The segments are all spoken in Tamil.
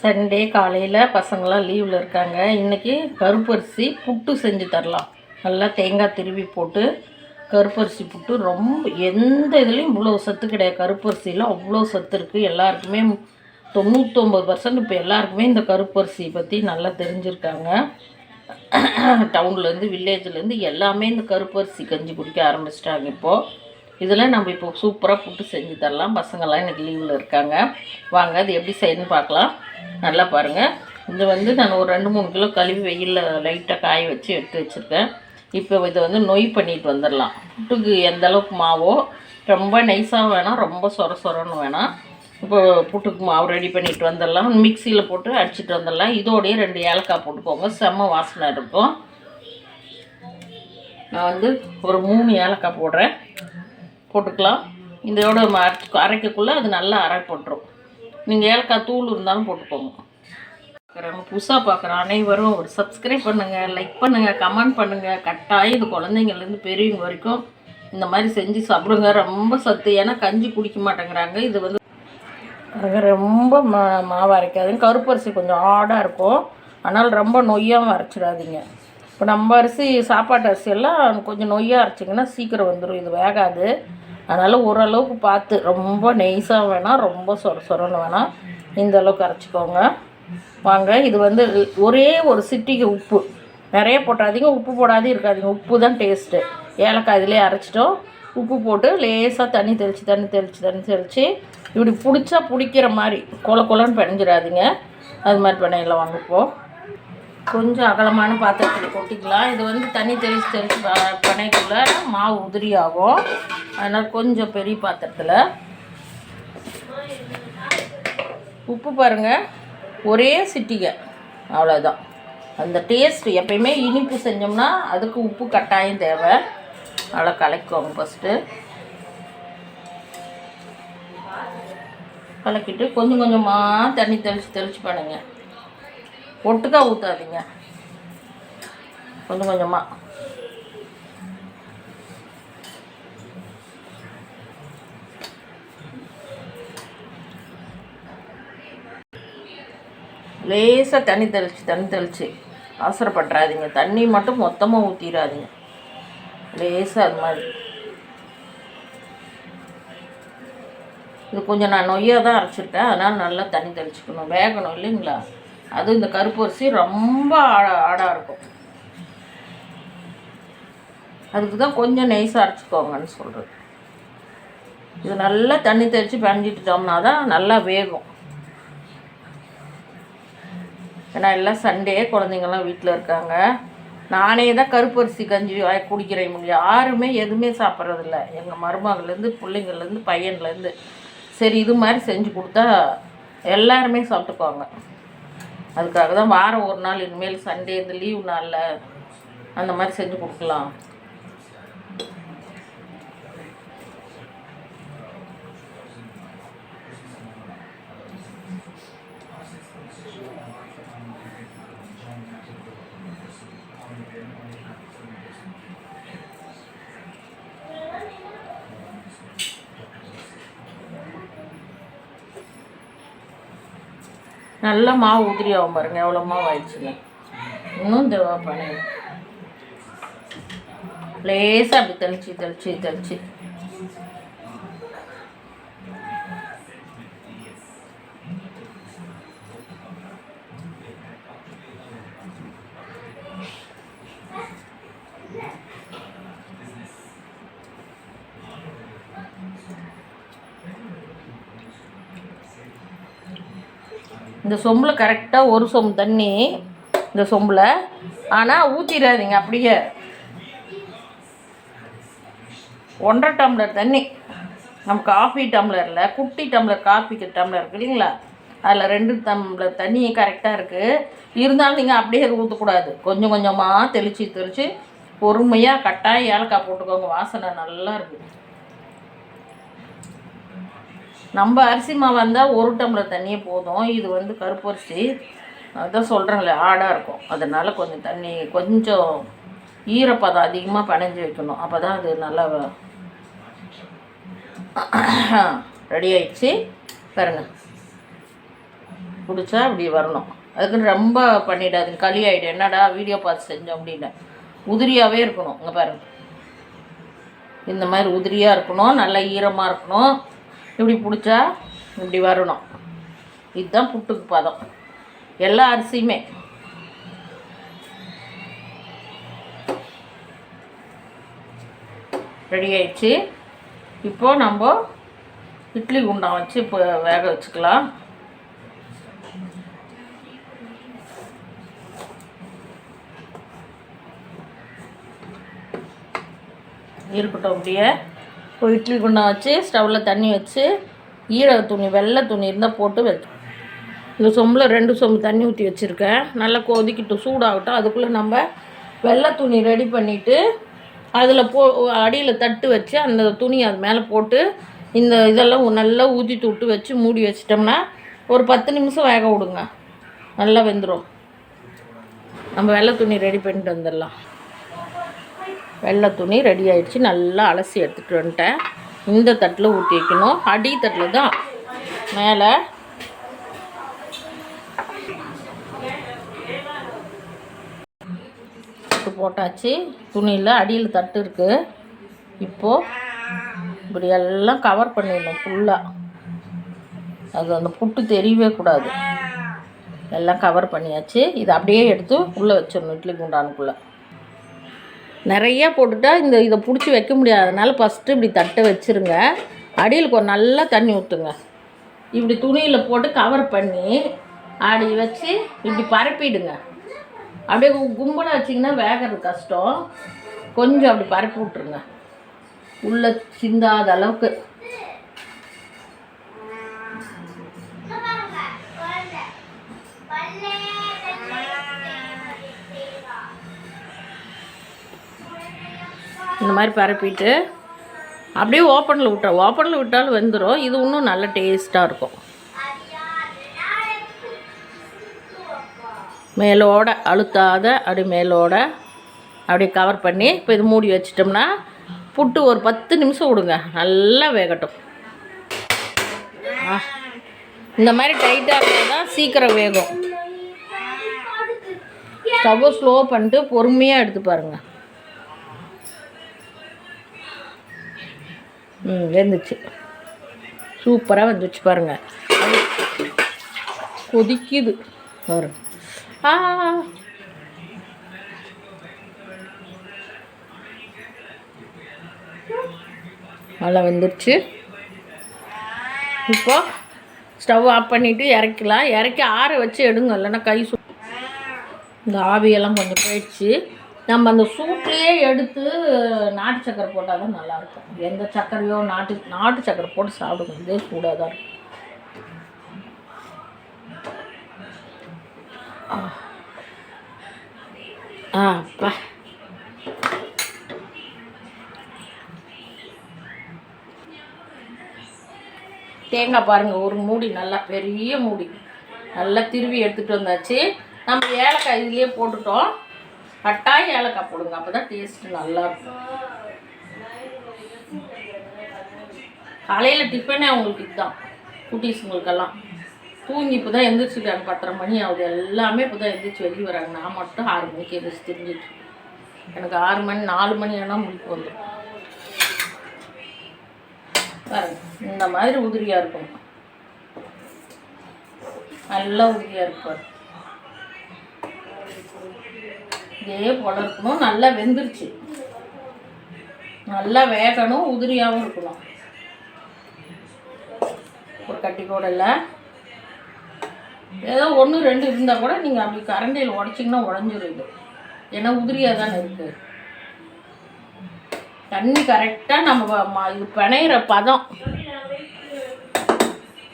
சண்டே காலையில் பசங்களாம் லீவில் இருக்காங்க. இன்றைக்கி கருப்பரிசி புட்டு செஞ்சு தரலாம். நல்லா தேங்காய் திருவி போட்டு கருப்பரிசி புட்டு ரொம்ப எந்த இதுலேயும் இவ்வளோ சத்து கிடையாது. கருப்பரிசியில் அவ்வளோ சத்து இருக்குது எல்லாருக்குமே தொண்ணூத்தொம்பது பர்சன்ட் இப்போ எல்லாருக்குமே இந்த கருப்பரிசி பற்றி நல்லா தெரிஞ்சிருக்காங்க. டவுன்லேருந்து வில்லேஜ்லேருந்து எல்லாமே இந்த கருப்பரிசி கஞ்சி குடிக்க ஆரம்பிச்சிட்டாங்க இப்போது இதில் நம்ம இப்போ சூப்பராக புட்டு செஞ்சு தரலாம். பசங்கள்லாம் இன்றைக்கி லீவில் இருக்காங்க. வாங்க அது எப்படி செய்யணும்னு பார்க்கலாம். நல்லா பாருங்கள் இது வந்து நான் ஒரு ரெண்டு மூணு கிலோ கழுவி வெயிலில் லைட்டாக காய வச்சு எடுத்து வச்சுருக்கேன். இப்போ இதை வந்து நொய் பண்ணிட்டு வந்துடலாம். புட்டுக்கு எந்த அளவுக்கு மாவோ ரொம்ப நைஸாக வேணாம் ரொம்ப சொர சொரன்னு வேணாம். இப்போ புட்டுக்கு மாவு ரெடி பண்ணிட்டு வந்துடலாம். மிக்சியில் போட்டு அடிச்சிட்டு வந்துடலாம். இதோடய ரெண்டு ஏலக்காய் போட்டுக்கோங்க. செம்ம வாசனை இருக்கும். நான் வந்து ஒரு மூணு ஏலக்காய் போடுறேன். போட்டுக்கலாம். இதோட ம- அரைக்கக்குள்ளே அது நல்லா அரை போட்டுரும் நீங்கள் ஏலக்காய் தூள் இருந்தாலும் போட்டுக்கோங்க. பார்க்குறவங்க புதுசாக பார்க்குற அனைவரும் ஒரு சப்ஸ்கிரைப் பண்ணுங்கள் லைக் பண்ணுங்கள் கமெண்ட் பண்ணுங்கள் கட்டாயம் இது குழந்தைங்கள்லேருந்து பெரியவங்க வரைக்கும் இந்த மாதிரி செஞ்சு சாப்பிடுங்க. ரொம்ப சத்து. ஏன்னா கஞ்சி குடிக்க மாட்டேங்கிறாங்க. இது வந்து ரொம்ப மா மாவு அரைக்காதுங்க கருப்பரிசி கொஞ்சம் ஆடாக இருக்கும். ஆனால் ரொம்ப நொய்யாகவும் அரைச்சிடாதீங்க. இப்போ நம்ம அரிசி சாப்பாட்டு அரிசி எல்லாம் கொஞ்சம் நொய்யாக அரைச்சிங்கன்னா சீக்கிரம் வந்துடும் இது வேகாது. அதனால் ஓரளவுக்கு பார்த்து ரொம்ப நெய்ஸாக வேணாம் ரொம்ப சொர சொரன்னு வேணாம் இந்த அளவுக்கு அரைச்சிக்கோங்க. வாங்க இது வந்து ஒரே ஒரு சிட்டிக்கு உப்பு. நிறைய போட்டாதீங்க உப்பு போடாதே இருக்காதிங்க. உப்பு தான் டேஸ்ட்டு ஏலக்காய் இதிலே அரைச்சிட்டோம். உப்பு போட்டு லேசாக தண்ணி தெளித்து தண்ணி தெளித்து தண்ணி தெளித்து இப்படி பிடிச்சா பிடிக்கிற மாதிரி கொல கொலன்னு பிணைஞ்சிடாதீங்க அது மாதிரி பிணையில வாங்க கொஞ்சம் அகலமான பாத்திரத்தில் கொட்டிக்கலாம். இது வந்து தண்ணி தெளித்து தெளித்து பனைக்குள்ள மாவு உதிரி ஆகும் அதனால் கொஞ்சம் பெரிய பாத்திரத்தில். உப்பு பாருங்கள் ஒரே சிட்டிகை. அவ்வளோதான் அந்த டேஸ்ட் எப்பயுமே இனிப்பு செஞ்சோம்னா அதுக்கு உப்பு கட்டாயம் தேவை. நல்லா கலக்குவோம் ஃபஸ்ட்டு கலக்கிட்டு கொஞ்சம் கொஞ்சமாக தண்ணி தெளித்து தெளித்து பண்ணுங்கள் ஒட்டுக்கா ஊற்றாதீங்க கொஞ்சம் கொஞ்சமாக லேசாக தண்ணி தெளித்து தண்ணி தெளித்து அவசரப்படுறாதீங்க தண்ணி மட்டும் மொத்தமாக ஊற்றிடாதீங்க லேசாக அது மாதிரி. இது கொஞ்சம் நான் நொய்யாக தான் அரைச்சிருக்கேன். அதனால் நல்லா தண்ணி தெளிச்சுக்கணும். வேகணும் இல்லைங்களா? அதுவும் இந்த கருப்பரிசி ரொம்ப ஆட ஆடாக இருக்கும். அதுக்கு தான் கொஞ்சம் நெய்ஸாக அரைச்சிக்கோங்கன்னு சொல்கிறது இது நல்லா தண்ணி தெளித்து பிணைஞ்சிட்டுட்டோம்னா தான் நல்லா வேகும். ஏன்னா எல்லாம் சண்டே குழந்தைங்கள்லாம் வீட்டில் இருக்காங்க. நானே தான் கருப்பரிசி கஞ்சி குடிக்கிறேன். இவங்க யாருமே எதுவுமே சாப்பிட்றதில்ல. எங்கள் மருமகள்லேருந்து பிள்ளைங்கள்லேருந்து பையன்லேருந்து. சரி இது மாதிரி செஞ்சு கொடுத்தா எல்லாருமே சாப்பிட்டுக்குவாங்க. அதுக்காக தான் வாரம் ஒரு நாள் இனிமேல் சண்டே இந்த லீவ் நாளில் அந்த மாதிரி செஞ்சு கொடுக்கலாம். நல்லா மாவு உதிரி ஆகும் பாருங்க. எவ்வளோ மாவு ஆயிடுச்சுங்க இன்னும் தேவை பண்ணி. லேசாக அப்படி தெளிச்சு தெளிச்சு தெளிச்சு. இந்த சொம்பில் கரெக்டாக ஒரு சொம்பு தண்ணி இந்த சொம்பில். ஆனால் ஊற்றிடாதீங்க அப்படியே. ஒன்றரை டம்ளர் தண்ணி. நம்ம காஃபி டம்ளரில் குட்டி டம்ளர் காஃபிக்கு டம்ளர் இருக்கு இல்லைங்களா? அதில் ரெண்டு டம்ளர் தண்ணி கரெக்டாக இருக்குது இருந்தாலும் நீங்கள் அப்படியே ஊற்றக்கூடாது கொஞ்சம் கொஞ்சமாக தெளித்து தெளித்து பொறுமையாக கட்டாயம் ஏலக்காய் போட்டுக்கோங்க. வாசனை நல்லா இருக்குது நம்ம அரிசி மாவு வந்தால் ஒரு டம்ளர் தண்ணியே போதும். இது வந்து கருப்பரிசி அதான் சொல்கிறேங்களே ஆடாக இருக்கும். அதனால் கொஞ்சம் தண்ணி கொஞ்சம் ஈரப்பதம் அதிகமாக பனைஞ்சு வைக்கணும். அப்போ தான் அது நல்லா ரெடி ஆயிடுச்சு. பாருங்க. பிடிச்சா அப்படி வரணும். அதுக்குன்னு ரொம்ப பண்ணிடாது. களி ஆகிடும் என்னடா வீடியோ பார்த்து செஞ்சோம் அப்படின்னு. உதிரியாகவே இருக்கணும். இங்கே பாருங்கள் இந்த மாதிரி உதிரியாக இருக்கணும். நல்லா ஈரமாக இருக்கணும். இப்படி பிடிச்சா இப்படி வரணும். இதுதான் புட்டுக்கு பதம். எல்லா அரிசியுமே. ரெடி ஆயிடுச்சு. இப்போது நம்ம இட்லி குண்டான் வச்சு இப்போ வேக வச்சுக்கலாம். இருக்கட்டும் அப்படியே. இப்போ இட்லி குண்டான் வச்சு ஸ்டவ்வில் தண்ணி வச்சு ஈர துணி வெள்ளை துணி இருந்தால் போட்டு வச்சு இந்த சொம்பில் ரெண்டு சொம்பு தண்ணி ஊற்றி வச்சுருக்கேன். நல்லா கொதிக்கிட்டு சூடாகட்டும். அதுக்குள்ளே நம்ம வெள்ளை துணி ரெடி பண்ணிவிட்டு அதில் போ அடியில் தட்டு வச்சு அந்த துணி அது மேலே போட்டு இந்த இதெல்லாம் நல்லா ஊற்றி விட்டு வச்சு மூடி வச்சிட்டோம்னா ஒரு பத்து நிமிஷம் வேக விடுங்க. நல்லா வெந்துடும் நம்ம வெள்ளை துணி ரெடி பண்ணிட்டு வந்துடலாம். வெள்ளை துணி ரெடி ஆகிடுச்சு நல்லா அலசி எடுத்துகிட்டு வந்துட்டேன். இந்த தட்டில் ஊற்றி வைக்கணும். அடி தட்டில் தான். மேலே. போட்டாச்சு. துணியில் அடியில் தட்டு இருக்குது இப்போது இப்படி எல்லாம் கவர் பண்ணிடணும் ஃபுல்லாக அது அந்த புட்டு தெரியவே கூடாது. எல்லாம் கவர் பண்ணியாச்சு. இதை அப்படியே எடுத்து உள்ளே வச்சிடணும் இட்லி குண்டானுக்குள்ளே. நிறையா போட்டுட்டா இந்த இதை பிடிச்சி வைக்க முடியாதனால ஃபஸ்ட்டு இப்படி தட்டை வச்சுருங்க. அடியில் கொஞ்சம் நல்லா தண்ணி ஊற்றுங்க இப்படி துணியில் போட்டு கவர் பண்ணி அப்படி வச்சு இப்படி பரப்பிடுங்க. அப்படியே கும்பலாக வச்சிங்கன்னா வேகிறது கஷ்டம். கொஞ்சம் அப்படி பரப்பி விட்ருங்க உள்ளே சிந்தாத அளவுக்கு. இந்த மாதிரி பரப்பிட்டு அப்படியே ஓப்பனில் விட்டா ஓப்பனில் விட்டாலும் வெந்துடும் இது இன்னும் நல்ல டேஸ்ட்டாக இருக்கும். மேலோட அழுத்தாத அப்படி மேலோட அப்படியே கவர் பண்ணி இப்போ இது மூடி வச்சிட்டோம்னா புட்டு ஒரு பத்து நிமிஷம் விடுங்க. நல்லா வேகட்டும். ஆ. இந்த மாதிரி டைட்டாக இருந்தால் தான் சீக்கிரம் வேகும். ஸ்டவ்வை ஸ்லோ பண்ணிட்டு பொறுமையாக எடுத்து பாருங்கள் வெந்துச்சு. சூப்பராக வந்துச்சு பாருங்கள் கொதிக்குது. பாருங்க ஆ. நல்லா வந்துருச்சு. இப்போ ஸ்டவ் ஆஃப் பண்ணிவிட்டு இறக்கலாம் இறக்கி ஆற வச்சு எடுங்க. இல்லைன்னா கை சு இந்த ஆவியெல்லாம் கொஞ்சம் போயிடுச்சு. நம்ம அந்த சூட்லேயே எடுத்து நாட்டு சக்கரை போட்டால் தான் நல்லாயிருக்கும். எந்த சர்க்கரையோ நாட்டு நாட்டு சக்கரை போட்டு சாப்பிடுங்க இதே சூடாக தான் இருக்கும். ஆ. ஆ அப்பா. தேங்காய் பாருங்கள் ஒரு மூடி நல்லா பெரிய மூடி. நல்லா திருவி எடுத்துகிட்டு வந்தாச்சு. நம்ம ஏலக்காய் இதுலேயே போட்டுட்டோம். கட்டாயம் ஏலக்காய் போடுங்க அப்போ தான் டேஸ்ட்டு நல்லாயிருக்கும் காலையில் டிஃபனே அவங்களுக்கு இதுதான் குட்டீஸுங்களுக்கெல்லாம் தூங்கி இப்போ தான் எழுந்திரிச்சிருக்காங்க பத்தரை மணி ஆகுது எல்லாமே இப்போ தான் எழுந்திரிச்சி வெளியே வராங்க. நான் மட்டும் ஆறு மணிக்கு எந்திரிச்சு தெரிஞ்சிட்டு எனக்கு ஆறு மணி நாலு மணி ஆனால் முடிப்பு வந்துடும். பாருங்க இந்த மாதிரி உதிரியாக இருக்கும். நல்லா உதிரியாக இருப்பார் இதே போல இருக்கணும் நல்லா வெந்துருச்சு. நல்லா வேகணும். உதிரியாகவும் இருக்கணும். ஒரு கட்டி கூட இல்லை ஏதோ ஒன்று ரெண்டு இருந்தால் கூட நீங்கள் அப்படி கரண்டியில் உடச்சிங்கன்னா உடஞ்சிரும் ஏன்னா உதிரியாக தானே இருக்குது தண்ணி கரெக்டாக நம்ம ம- இது பிணையிற பதம்.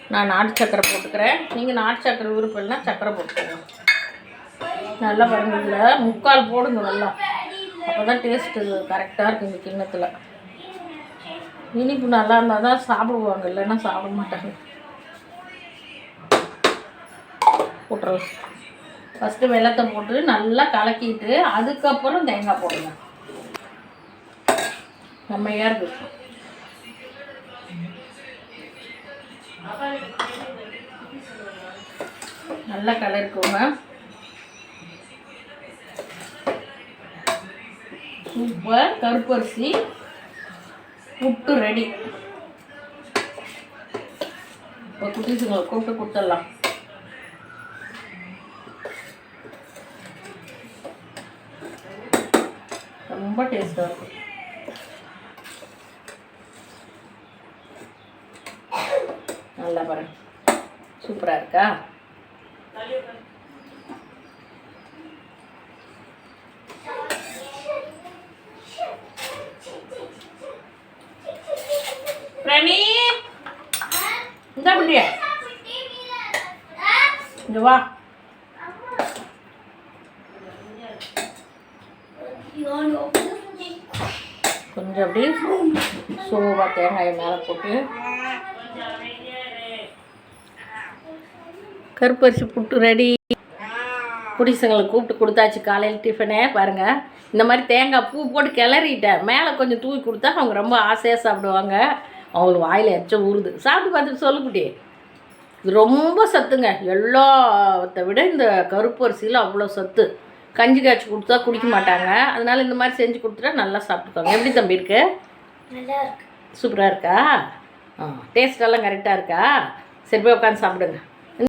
நான் நாட்டு சக்கரை போட்டுக்கிறேன். நீங்கள் நாட்டு சக்கரை விருப்பம் இல்லைன்னா சக்கரை போட்டுக்கிறேன் நல்லா பாருங்க இதில் முக்கால் போடுங்க நல்லா. அப்போ தான் டேஸ்ட்டு கரெக்டாக இருக்கும் இந்த கிண்ணத்தில். இனிப்பு நல்லா இருந்தால் தான் சாப்பிடுவாங்க இல்லைன்னா சாப்பிட மாட்டாங்க. போட்டுருவோம் ஃபஸ்ட்டு வெள்ளத்தை போட்டு நல்லா கலக்கிட்டு அதுக்கப்புறம் தேங்காய் போடுங்க. செம்மையாக இருக்கு நல்லா கலரிக்கோங்க. சூப்பர் கருப்பரிசி புட்டு ரெடி இப்போ குட்டீஸுங்களை கூப்பிட்டு கொடுத்துடலாம். ரொம்ப டேஸ்ட்டாக இருக்கும். நல்லா பாருங்க. சூப்பராக இருக்கா பிரணி இந்த அப்படியே இங்க வா. கொஞ்சம் அப்படியே சோவா தேங்காயை மேலே போட்டு கருப்பரிசி புட்டு ரெடி. குடிசங்களை கூப்பிட்டு கொடுத்தாச்சு காலையில் டிஃபனே பாருங்கள் இந்த மாதிரி தேங்காய் பூ போட்டு கிளறிட்டேன் மேலே கொஞ்சம் தூவி கொடுத்தா அவங்க ரொம்ப ஆசையாக சாப்பிடுவாங்க. அவங்களுக்கு வாயில் எச்ச ஊறுது. சாப்பிட்டு பார்த்துட்டு சொல்லுக்குட்டி இது ரொம்ப சத்துங்க. எல்லாத்தை விட இந்த கருப்பரிசியில் அவ்வளோ சத்து. கஞ்சி காய்ச்சி கொடுத்தா குடிக்க மாட்டாங்க. அதனால இந்த மாதிரி செஞ்சு கொடுத்துட்டா நல்லா சாப்பிட்டுக்கோங்க. எப்படி தம்பி இருக்கு? சூப்பராக இருக்கா. ஆ டேஸ்டெல்லாம் கரெக்டாக இருக்கா? சரி போய் உட்காந்து சாப்பிடுங்க.